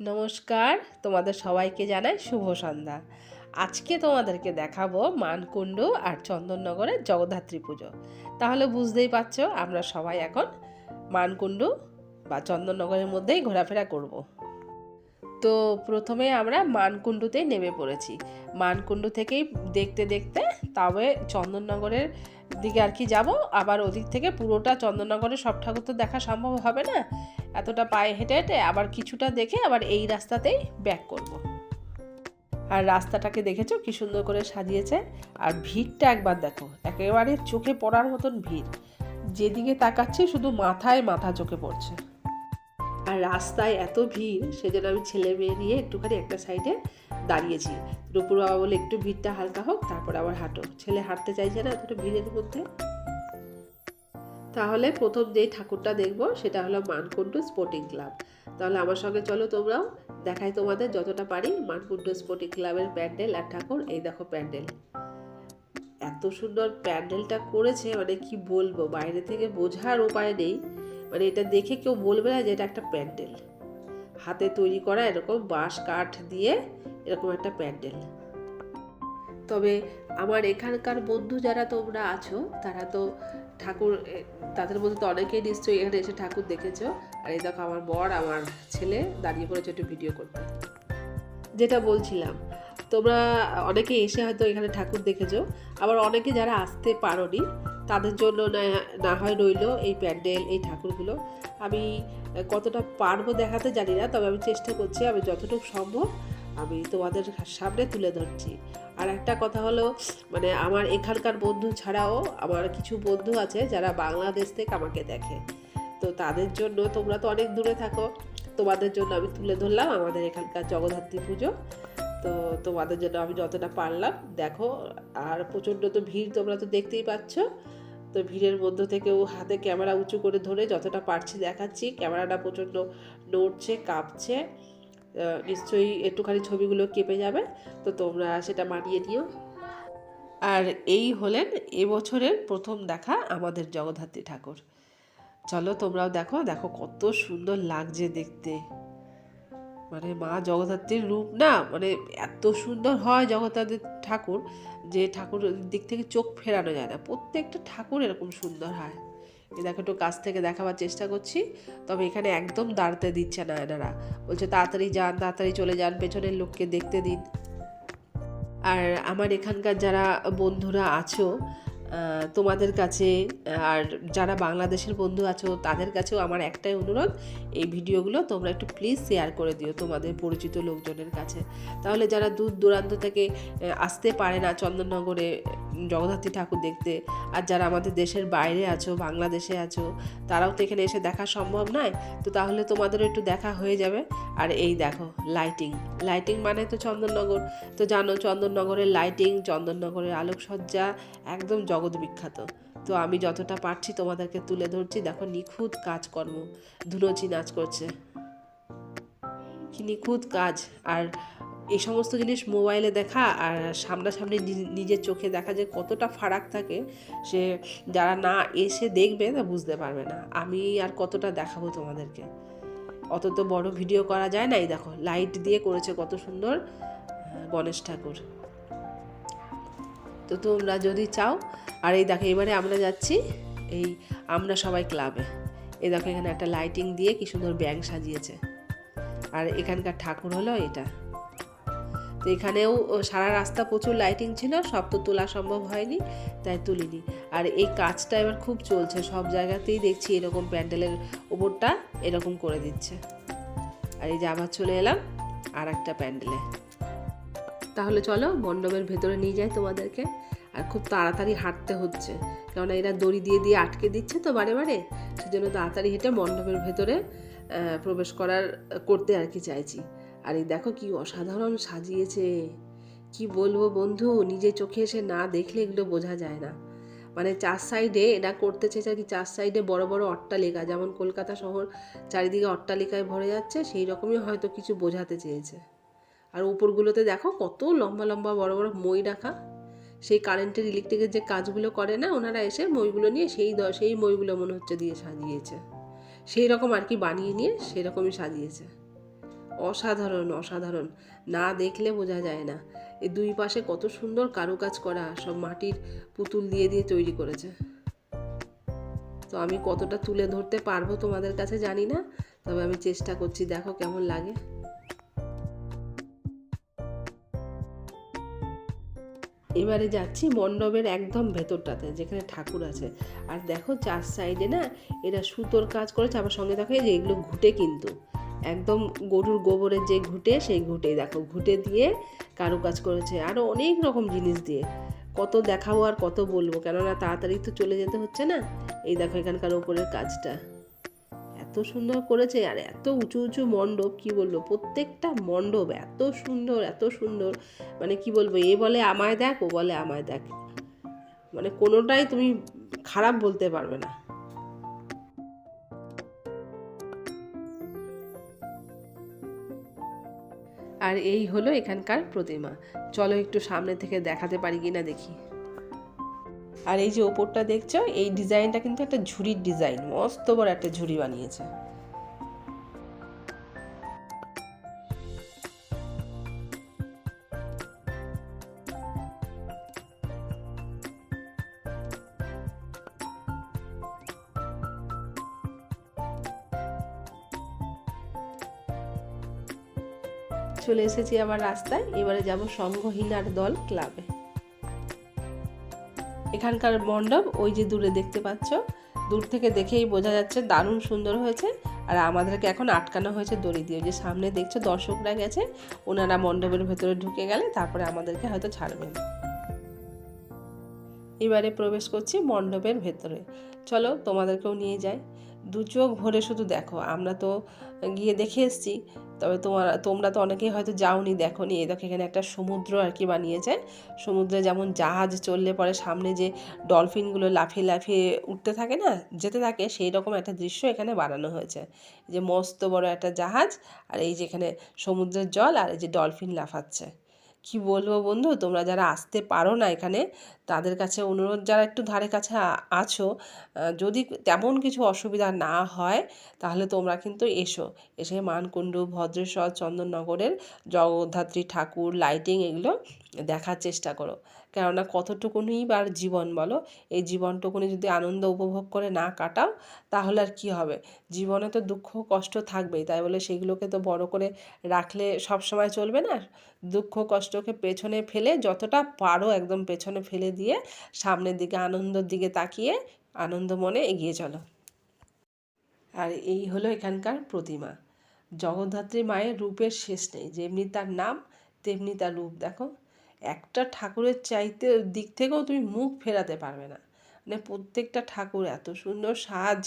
নমস্কার, তোমাদের সবাইকে জানাই শুভ সন্ধ্যা। আজকে তোমাদেরকে দেখাবো মানকুণ্ড আর চন্দননগরের জগদ্ধাত্রী পুজো। তাহলে বুঝতেই পারছ, আমরা সবাই এখন মানকুণ্ড বা চন্দননগরের মধ্যেই ঘোরাফেরা করব। তো প্রথমে আমরা মানকুণ্ডুতেই নেমে পড়েছি। মানকুণ্ডু থেকেই দেখতে দেখতে তবে চন্দননগরের দিকে আর কি যাব? আবার ওদিক থেকে পুরোটা চন্দননগরের সব ঠাকুর তো দেখা সম্ভব হবে না? এতটা পায়ে হেঁটে হেঁটে আবার কিছুটা দেখে আবার এই রাস্তাতেই ব্যাক করব। আর রাস্তাটাকে দেখেছ কি সুন্দর করে সাজিয়েছে? আর ভিড়টা একবার দেখো, একেবারে চোখে পড়ার মতন ভিড়। যেদিকে তাকাচ্ছি শুধু মাথায় মাথা চোখে পড়ছে। আর রাস্তায় এত ভিড়, সেজন্য আমি ছেলে মেয়ে নিয়ে একটুখানি একটা সাইডে দাঁড়িয়েছি। রূপুর বাবা বলে একটু ভিড়টা হালকা হোক, তারপর আবার হাঁটো। ছেলে হাঁটতে চাইছে না, এতটা ভিড়ের মধ্যে। তাহলে প্রথম যেই ঠাকুরটা দেখব, সেটা হলো মানকুণ্ডু স্পোর্টিং ক্লাব। তাহলে আমার সঙ্গে চলো তোমরাও, দেখাই তোমাদের যতটা পারি মানকুণ্ডু স্পোর্টিং ক্লাবের প্যান্ডেল আর ঠাকুর, এই দেখো প্যান্ডেল। এত সুন্দর প্যান্ডেলটা করেছে মানে কি বলব, বাইরে থেকে বোঝার উপায় নেই। মানে এটা দেখে কেউ বলবে না যে এটা একটা প্যান্ডেল। হাতে তৈরি করা এরকম বাঁশ কাঠ দিয়ে এরকম একটা প্যান্ডেল। তবে আমার এখানকার বন্ধু যারা তোমরা আছো, তারা তো ঠাকুর তাদের মধ্যে তো অনেকেই নিশ্চয়ই এখানে এসে ঠাকুর দেখেছ। আর এই দেখো আমার বর, আমার ছেলে দাঁড়িয়ে পড়েছে একটু ভিডিও করতে। যেটা বলছিলাম, তোমরা অনেকে এসে হয়তো এখানে ঠাকুর দেখেছ। আবার অনেকে যারা আসতে পারোনি, তাদের জন্য না না হয় রইল এই প্যান্ডেল, এই ঠাকুরগুলো। আমি কতটা পারব দেখাতে জানি না, তবে আমি চেষ্টা করছি, আমি যতটুকু সম্ভব আমি তোমাদের সামনে তুলে ধরছি। আর একটা কথা হলো মানে আমার এখানকার বন্ধু ছাড়াও আমার কিছু বন্ধু আছে যারা বাংলাদেশ থেকে আমাকে দেখে। তো তাদের জন্য তোমরা তো অনেক দূরে থাকো, তোমাদের জন্য আমি তুলে ধরলাম আমাদের এখানকার জগদ্ধাত্রী পুজো। তো তোমাদের জন্য আমি যতটা পারলাম, দেখো, আর প্রচণ্ড তো ভিড় তোমরা তো দেখতেই পাচ্ছ। তো ভিড়ের মধ্য থেকেও হাতে ক্যামেরা উঁচু করে ধরে যতটা পারছি দেখাচ্ছি, ক্যামেরাটা প্রচণ্ড নড়ছে, কাঁপছে। নিশ্চয়ই একটুখানি ছবিগুলো কেঁপে যাবে, তো তোমরা সেটা মানিয়ে দিও আর এই হলেন এবছরের প্রথম দেখা আমাদের জগদ্ধাত্রী ঠাকুর। চলো তোমরাও দেখো দেখো কত সুন্দর লাগছে দেখতে। মানে মা জগদ্ধাত্রীর রূপ না মানে এত সুন্দর হয় জগদ্ধাত্রীর ঠাকুর যে ঠাকুর দিক থেকে চোখ ফেরানো যায় না, প্রত্যেকটা ঠাকুর এরকম সুন্দর হয়। এই দেখো একটু কাছ থেকে দেখাবার চেষ্টা করছি, তবে এখানে একদম দাঁড়াতে দিচ্ছে না এনারা। বলছে, তাড়াতাড়ি যান, তাড়াতাড়ি চলে যান, পেছনের লোককে দেখতে দিন। আর আমার এখানকার যারা বন্ধুরা আছো তোমাদের কাছে, আর যারা বাংলাদেশের বন্ধু আছো, তাদের কাছেও আমার একটাই অনুরোধ, এই ভিডিওগুলো তোমরা একটু প্লিজ শেয়ার করে দিও তোমাদের পরিচিত লোকজনের কাছে। তাহলে যারা দূর দূরান্ত থেকে আসতে পারে না চন্দননগরে জগদ্ধাত্রী ঠাকুর দেখতে। আর যারা আমাদের দেশের বাইরে আছো, বাংলাদেশে আছো, তারাও তো এখানে এসে দেখা সম্ভব নয়? তো তাহলে তোমাদেরও একটু দেখা হয়ে যাবে। আর এই দেখো লাইটিং লাইটিং মানে তো চন্দননগর। তো জানো, চন্দননগরের লাইটিং চন্দননগরের আলোকসজ্জা একদম জগৎ বিখ্যাত তো আমি যতটা পারছি তোমাদেরকে তুলে ধরছি। দেখো, নিখুঁত কাজকর্ম। ধুনোচি নাচ করছে। কি নিখুঁত কাজ। আর এই সমস্ত জিনিস মোবাইলে দেখা আর সামনাসামনি নি- নিজের চোখে দেখা যে কতটা ফারাক থাকে সে যারা না এসে দেখবে তা বুঝতে পারবে না। আমি আর কতটা দেখাবো তোমাদেরকে? অত তো বড় ভিডিও করা যায় না এই দেখো লাইট দিয়ে করেছে কত সুন্দর গণেশ ঠাকুর। তো তোমরা যদি চাও, আর এই দেখো, এবারে আমরা যাচ্ছি এই আমরা সবাই ক্লাবে এই দেখো, এখানে একটা লাইটিং দিয়ে কি সুন্দর ব্যাং সাজিয়েছে। আর এখানকার ঠাকুর হলো এটা। তো এখানেও সারা রাস্তা প্রচুর লাইটিং ছিল, সব তো তোলা সম্ভব হয়নি, তাই তুলিনি। আর এই কাজটা এবার খুব চলছে, সব জায়গাতেই দেখছি এরকম প্যান্ডেলের ওপরটা এরকম করে দিচ্ছে। আর এই যে আবার চলে এলাম আর একটা প্যান্ডেলে। তাহলে চলো মণ্ডপের ভেতরে নিয়ে যাই তোমাদেরকে। আর খুব তাড়াতাড়ি হাঁটতে হচ্ছে, কেননা এরা দড়ি দিয়ে দিয়ে আটকে দিচ্ছে তো বারে বারে, সেজন্য তাড়াতাড়ি হেঁটে মণ্ডপের ভেতরে প্রবেশ করার, করতে আর কি চাইছি। আর এই দেখো কি অসাধারণ সাজিয়েছে। কি বলব বন্ধু, নিজে চোখে এসে না দেখলে এগুলো বোঝা যায় না। মানে চার সাইডে এরা করতে চেয়েছে আর কি, চার সাইডে বড় বড় অট্টালিকা, যেমন কলকাতা শহর চারিদিকে অট্টালিকায় ভরে যাচ্ছে, সেই রকমই হয়তো কিছু বোঝাতে চেয়েছে। আর উপরগুলোতে দেখো কত লম্বা লম্বা বড় বড় মই রাখা। সেই কারেন্টের ইলেকট্রিকের যে কাজগুলো করে না, ওনারা এসে মইগুলো নিয়ে সেই দ- সেই মইগুলো মনে হচ্ছে দিয়ে সাজিয়েছে। সেই রকম আর কি বানিয়ে নিয়ে সেই রকমই সাজিয়েছে। অসাধারণ অসাধারণ। না দেখলে বোঝা যায় না। এই দুই পাশে কত সুন্দর কারুকাজ করা, সব মাটির পুতুল দিয়ে দিয়ে তৈরি করেছে। তো আমি কতটা তুলে ধরতে পারব তোমাদের কাছে জানি না, তবে আমি চেষ্টা করছি, দেখো কেমন লাগে। এবারে যাচ্ছি মণ্ডপের একদম ভেতরটাতে, যেখানে ঠাকুর আছে। আর দেখো চার সাইডে না, এরা সুতোর কাজ করেছে, আবার সঙ্গে দেখো এই যে এগুলো ঘুটে কিন্তু। একদম গরুর গোবরের যে ঘুটে, সেই ঘুটে দেখো। ঘুটে দিয়ে কারুকাজ করেছে। আরও অনেক রকম জিনিস দিয়ে। কত দেখাবো আর কত বলব। কেননা তাড়াতাড়ি তো চলে যেতে হচ্ছে না। এই দেখো এখানকার ওপরের কাজটা। এত সুন্দর করেছে আর এত উঁচু উঁচু মণ্ডপ, কি বলব? প্রত্যেকটা মণ্ডপ এত সুন্দর এত সুন্দর। মানে কি বলব? এ বলে আমায় দেখ, ও বলে আমায় দেখ। মানে কোনোটাই তুমি খারাপ বলতে পারবে না। আর এই হলো এখানকার প্রতিমা। চলো একটু সামনে থেকে দেখাতে পারি কি না দেখি। আর এই যে ওপরটা দেখছ, এই ডিজাইনটা কিন্তু একটা ঝুড়ির ডিজাইন। মস্ত বড় একটা ঝুড়ি বানিয়েছে। চলে এসেছি আবার রাস্তায়। এবারে যাব সংঘহীনার দল ক্লাবে। এখানকার মণ্ডপ, ওই যে দূরে দেখতে পাচ্ছ, দূর থেকে দেখেই বোঝা যাচ্ছে দারুণ সুন্দর হয়েছে। আর আমাদেরকে এখন আটকানো হয়েছে দড়ি দিয়ে। যে সামনে দেখছ, দর্শকরা গেছে, ওনারা মণ্ডপের ভেতরে ঢুকে গেলে তারপরে আমাদেরকে হয়তো ছাড়বেন। এবারে প্রবেশ করছি মণ্ডপের ভেতরে। চলো তোমাদেরকেও নিয়ে যাই। দু চোখ ভরে শুধু দেখো। আমরা তো গিয়ে দেখে এসেছি। তবে তোমার, তোমরা তো অনেকেই হয়তো যাওনি দেখো নি দেখো, এখানে একটা সমুদ্র আর কি বানিয়েছে সমুদ্রে যেমন জাহাজ চললে পরে সামনে যে ডলফিনগুলো লাফিয়ে লাফিয়ে উঠতে থাকে না, যেতে থাকে, সেই রকম একটা দৃশ্য এখানে বানানো হয়েছে। যে মস্ত বড় একটা জাহাজ, আর এই যেখানে সমুদ্রের জল, আর এই যে ডলফিন লাফাচ্ছে। কি বলব বন্ধু? তোমরা যারা আসতে পারো না এখানে, তাদের কাছে অনুরোধ, যারা একটু ধারে কাছে আছো যদি তেমন কিছু অসুবিধা না হয়, তাহলে তোমরা কিন্তু এসো। এসে মানকুণ্ডু, ভদ্রেশ্বর, চন্দননগরের জগদ্ধাত্রী ঠাকুর লাইটিং এগুলো দেখার চেষ্টা করো। কেননা কতটুকুনি বার জীবন বলো, এই জীবনটুকুনি যদি আনন্দ উপভোগ করে না কাটাও, তাহলে আর কি হবে? জীবনে তো দুঃখ, কষ্ট থাকবেই, তাই বলে সেগুলোকে তো বড় করে রাখলে সব সময় চলবে না? দুঃখ, কষ্টকে পেছনে ফেলে যতটা পারো একদম পেছনে ফেলে দিয়ে সামনের দিকে, আনন্দর দিকে তাকিয়ে আনন্দ মনে এগিয়ে চলো। আর এই হলো এখানকার প্রতিমা। জগদ্ধাত্রী মায়ের রূপের শেষ নেই, যেমনি তার নাম, তেমনি তার রূপ, দেখো। একটা ঠাকুরের চাইতে দিক থেকেও তুমি মুখ ফেরাতে পারবে না। মানে প্রত্যেকটা ঠাকুর এত সুন্দর সাজ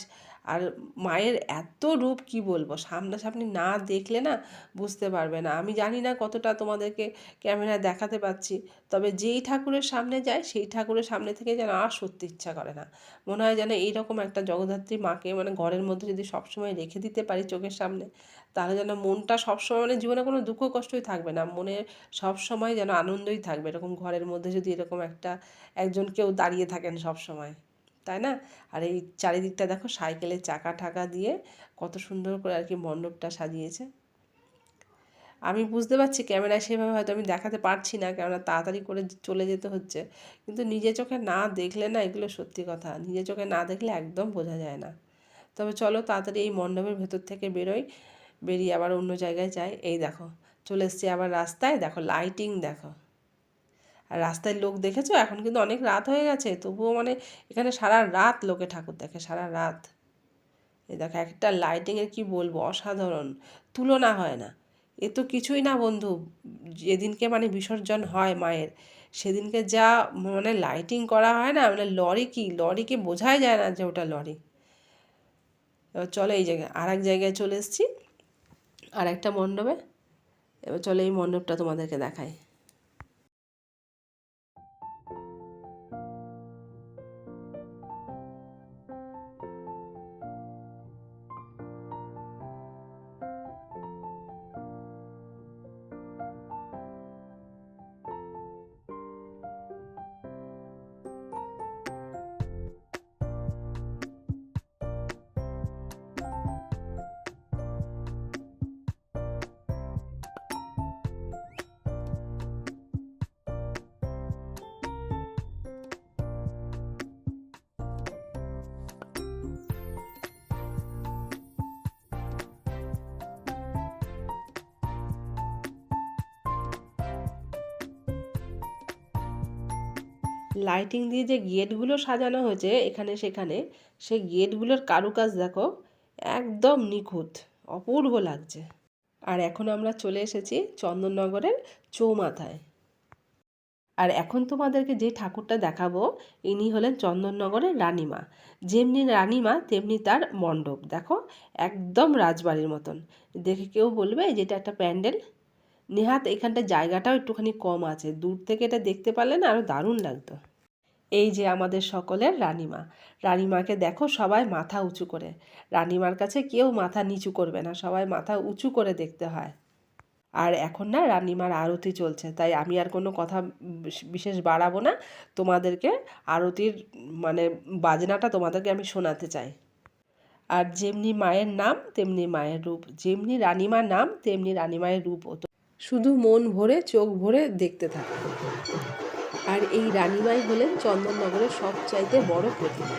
আর মায়ের এত রূপ কি বলব? সামনাসামনি না দেখলে না বুঝতে পারবে না। আমি জানি না কতটা তোমাদেরকে ক্যামেরায় দেখাতে পাচ্ছি, তবে যেই ঠাকুরের সামনে যায় সেই ঠাকুরের সামনে থেকে যেন আর সত্যি ইচ্ছা করে না। মনে হয় যেন এইরকম একটা জগদ্ধাত্রী মাকে মানে ঘরের মধ্যে যদি সবসময় রেখে দিতে পারি চোখের সামনে, তাহলে যেন মনটা সবসময় মানে জীবনে কোনো দুঃখ কষ্টই থাকবে না। মনে সবসময় যেন আনন্দই থাকবে। এরকম ঘরের মধ্যে যদি এরকম একটা একজন কেউ দাঁড়িয়ে থাকেন সব সময় তাই না? আর এই চারিদিকটা দেখো সাইকেলের চাকা ঠাকা দিয়ে কত সুন্দর করে আর কি মণ্ডপটা সাজিয়েছে। আমি বুঝতে পারছি ক্যামেরায় সেভাবে হয়তো আমি দেখাতে পারছি না, কেননা তাড়াতাড়ি করে চলে যেতে হচ্ছে। কিন্তু নিজে চোখে না দেখলে না এগুলো সত্যি কথা। নিজে চোখে না দেখলে একদম বোঝা যায় না। তবে চলো তাড়াতাড়ি এই মণ্ডপের ভেতর থেকে বেরোই। বেরিয়ে আবার অন্য জায়গায় যাই। এই দেখো, চলে এসছি আবার রাস্তায়। দেখো লাইটিং দেখো। আর রাস্তায় লোক দেখেছ? এখন কিন্তু অনেক রাত হয়ে গেছে, তবুও মানে এখানে সারা রাত লোকে ঠাকুর দেখে, সারা রাত। এই দেখো, একটা লাইটিংয়ের কি বলব, অসাধারণ। তুলনা হয় না। এ তো কিছুই না বন্ধু, যেদিনকে মানে বিসর্জন হয় মায়ের, সেদিনকে যা মানে লাইটিং করা হয় না মানে লরি কি লরিকে বোঝাই যায় না যে ওটা লরি। এবার চলো এই জায়গায় আর এক জায়গায় চলে এসেছি আর একটা মণ্ডপে। এবার চলো এই মণ্ডপটা তোমাদেরকে দেখায় লাইটিং দিয়ে যে গেটগুলো সাজানো হয়েছে এখানে সেখানে, সেই গেটগুলোর কারুকাজ দেখো একদম নিখুঁত, অপূর্ব লাগছে। আর এখন আমরা চলে এসেছি চন্দননগরের চৌমাথায়। আর এখন তোমাদেরকে যে ঠাকুরটা দেখাবো, ইনি হলেন চন্দননগরের রানীমা। যেমনি রানীমা, তেমনি তার মণ্ডপ। দেখো, একদম রাজবাড়ির মতন। দেখে কেউ বলবে যেটা একটা প্যান্ডেল? নেহাত এখানটা জায়গাটাও একটুখানি কম আছে। দূর থেকে এটা দেখতে পারলে না আরও দারুণ লাগতো। এই যে আমাদের সকলের রানীমা। রানীমাকে দেখো সবাই মাথা উঁচু করে। রানীমার কাছে কেউ মাথা নিচু করবে না, সবাই মাথা উঁচু করে দেখতে হয়। আর এখন না রানীমার আরতি চলছে, তাই আমি আর কোনো কথা বিশেষ বাড়াবো না। তোমাদেরকে আরতির মানে বাজনাটা তোমাদেরকে আমি শোনাতে চাই। আর যেমনি মায়ের নাম, তেমনি মায়ের রূপ। যেমনি রানীমার নাম, তেমনি রানীমায়ের রূপ। শুধু মন ভরে, চোখ ভরে দেখতে থাকে। আর এই রানীমাই হলেন চন্দননগরের সবচাইতে বড় প্রতিমা।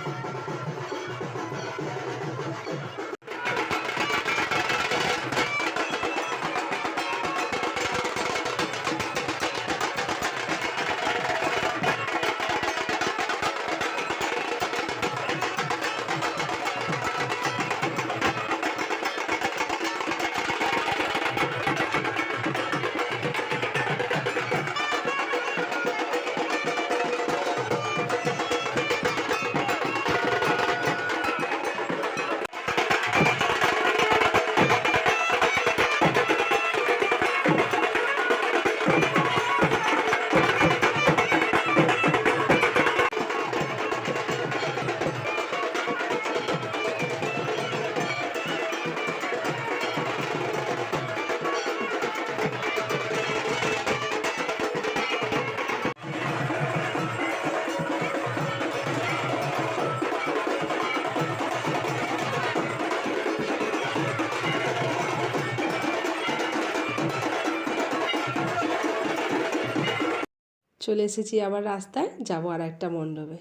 চলে এসেছি আবার রাস্তায়, যাব আর একটা মণ্ডপে।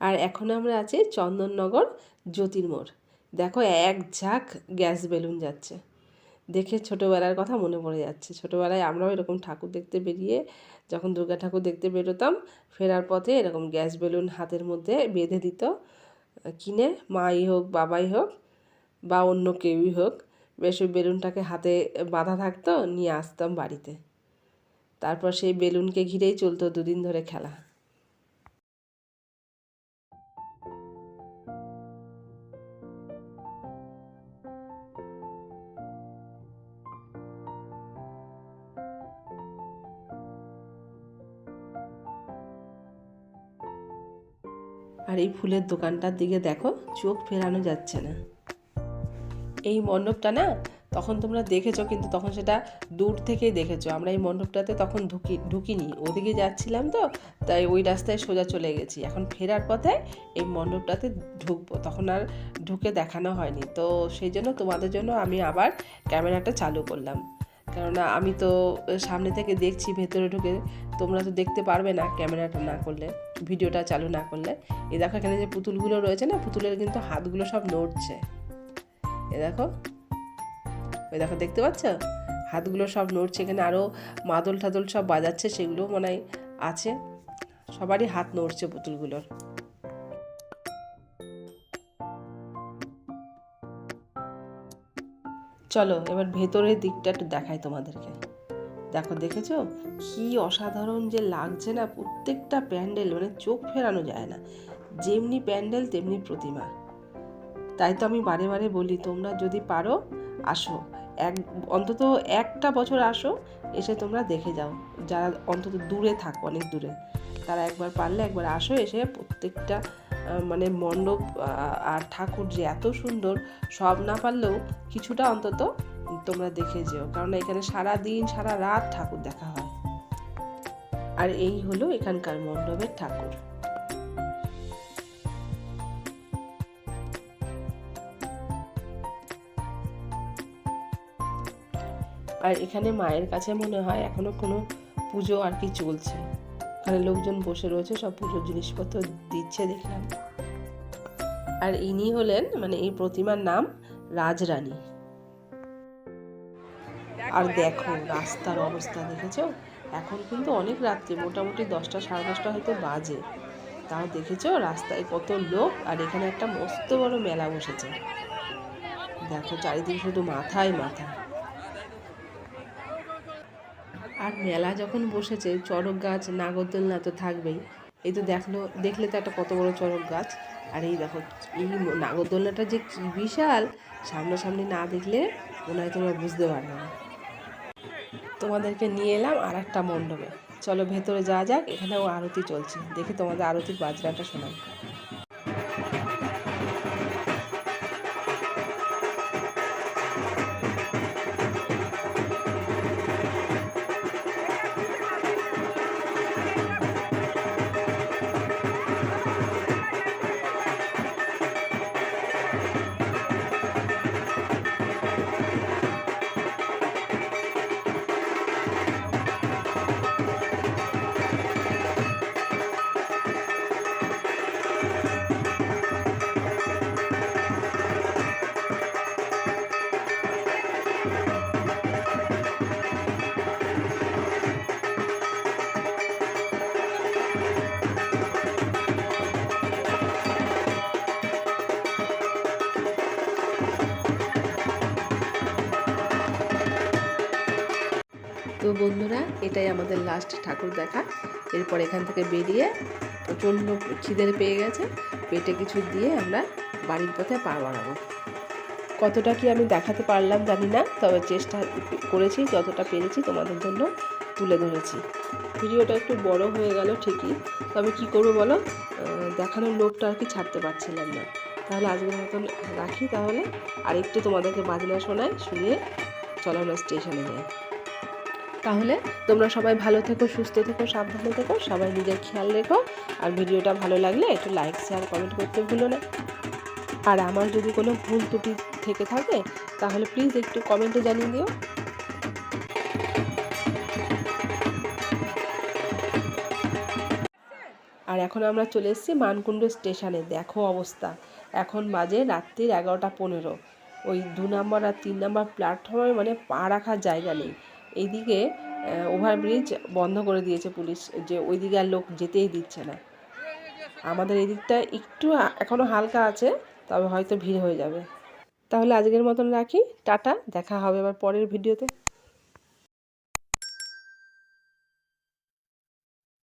আর এখন আমরা আছি চন্দননগর জ্যোতির্মোড়। দেখো এক ঝাঁক গ্যাস বেলুন যাচ্ছে। দেখে ছোটোবেলার কথা মনে পড়ে যাচ্ছে। ছোটোবেলায় আমরাও এরকম ঠাকুর দেখতে বেরিয়ে, যখন দুর্গা ঠাকুর দেখতে বেরোতাম, ফেরার পথে এরকম গ্যাস বেলুন হাতের মধ্যে বেঁধে দিত। কিনে মাই হোক, বাবাই হোক, বা অন্য কেউই হোক, বেশ ওই বেলুনটাকে হাতে বাঁধা থাকতো, নিয়ে আসতাম বাড়িতে। তারপর সেই বেলুনকে ঘিরেই চলতো দুদিন ধরে খেলা। আর এই ফুলের দোকানটার দিকে দেখো, চোখ ফেরানো যাচ্ছে না। এই মণ্ডপটা না তখন তোমরা দেখেছ, কিন্তু তখন সেটা দূর থেকেই দেখেছ। আমরা এই মণ্ডপটাতে তখন ঢুকি, ঢুকিনি। ওদিকে যাচ্ছিলাম তো, তাই ওই রাস্তায় সোজা চলে গেছি। এখন ফেরার পথে এই মণ্ডপটাতে ঢুকবো। তখন আর ঢুকে দেখানো হয়নি। তো সেই জন্য তোমাদের জন্য আমি আবার ক্যামেরাটা চালু করলাম। কেননা আমি তো সামনে থেকে দেখছি, ভেতরে ঢুকে। তোমরা তো দেখতে পারবে না ক্যামেরাটা না করলে, ভিডিওটা চালু না করলে। এ দেখো এখানে যে পুতুলগুলো রয়েছে না, পুতুলের কিন্তু হাতগুলো সব নড়ছে। এ দেখো ওই দেখো, দেখতে পাচ্ছ? হাতগুলো সব নড়ছে, এখানে আরও মাদল টাদল সব বাজাচ্ছে, সেগুলো মনে আছে। সবারই হাত নড়ছে পুতুলগুলোর। চলো, এবার ভেতরের দিকটা একটু দেখাই তোমাদেরকে। দেখো, দেখেছ? কি অসাধারণ যে লাগছে না, প্রত্যেকটা প্যান্ডেল মানে চোখ ফেরানো যায় না। যেমনি প্যান্ডেল, তেমনি প্রতিমা। তাই তো আমি বারে বারে বলি, তোমরা যদি পারো, আসো। এক, অন্তত একটা বছর আসো, এসে তোমরা দেখে যাও। যারা অন্তত দূরে থাকো, অনেক দূরে, তারা একবার পারলে একবার আসো, এসে প্রত্যেকটা মানে মণ্ডপ আর ঠাকুর যে এত সুন্দর, সব না পারলেও কিছুটা অন্তত তোমরা দেখে যেও। কারণ এখানে সারা দিন, সারা রাত ঠাকুর দেখা হয়। আর এই হলো এখানকার মণ্ডপের ঠাকুর। আর এখানে মায়ের কাছে মনে হয় এখনও কোনো পুজো আর কি চলছে। এখানে লোকজন বসে রয়েছে, সব পুজোর জিনিসপত্র দিচ্ছে দেখলাম। আর ইনি হলেন মানে এই প্রতিমার নাম রাজরানী। আর দেখো রাস্তার অবস্থা, দেখেছ? এখন কিন্তু অনেক রাত্রি, মোটামুটি দশটা, সাড়ে দশটা হয়তো বাজে। তাও দেখেছ রাস্তায় কত লোক, আর এখানে একটা মস্ত বড় মেলা বসেছে। দেখো চারিদিকে শুধু মাথায় মাথা। আর মেলা যখন বসেছে, চড়ক গাছ নাগরদোলনা তো থাকবেই। এই তো দেখল, দেখলে তো একটা কত বড় চড়ক গাছ। আর এই দেখো, এই নাগরদোলনাটা যে কি বিশাল, সামনাসামনি না দেখলে মনে হয় তোমরা বুঝতে পারবে না। তোমাদেরকে নিয়ে এলাম আর একটা মণ্ডপে। চলো ভেতরে যাওয়া যাক, এখানেও আরতি চলছে। দেখি তোমাদের আরতির বাজনাটা শোনাই তো বন্ধুরা, এটাই আমাদের লাস্ট ঠাকুর দেখা। এরপর এখান থেকে বেরিয়ে প্রচণ্ড খিদের পেয়ে গেছে। পেটে কিছু দিয়ে আমরা বাড়ির পথে পা বাড়াবো। কতটা কি আমি দেখাতে পারলাম জানি না, তবে চেষ্টা করেছি, যতটা পেরেছি তোমাদের জন্য তুলে ধরেছি। ভিডিওটা একটু বড় হয়ে গেল ঠিকই, তবে কি করব বলো? দেখানোর লোভটা আর কি ছাড়তে পারছিলাম না। তাহলে আজকের মতন রাখি তাহলে। আরেকটু তোমাদেরকে বাজনা শোনায়, শুনিয়ে চলো স্টেশনে যাই। তাহলে তোমরা সবাই ভালো থেকো, সুস্থ থেকো, সাবধানে থেকো, সবাই নিজের খেয়াল রেখো। আর ভিডিওটা ভালো লাগলে একটু লাইক শেয়ার কমেন্ট করতে ভুলো না। আর আমার যদি কোনো ভুল ত্রুটি থেকে থাকে, তাহলে প্লিজ একটু কমেন্টে জানিয়ে দিও। আর এখন আমরা চলে এসেছি মানকুণ্ড স্টেশনে। দেখো অবস্থা। এখন বাজে রাত্রির এগারোটা পনেরো। ওই দু নম্বর আর তিন নম্বর প্ল্যাটফর্মে মানে পা রাখার জায়গা নেই। এইদিকে ওভারব্রিজ বন্ধ করে দিয়েছে পুলিশ যে ওইদিকে আর লোক যেতেই দিচ্ছে না। আমাদের এদিকটা একটু এখনও হালকা আছে, তবে হয়তো ভিড় হয়ে যাবে। তাহলে আজকের মতন রাখি, টাটা, দেখা হবে আবার পরের ভিডিওতে।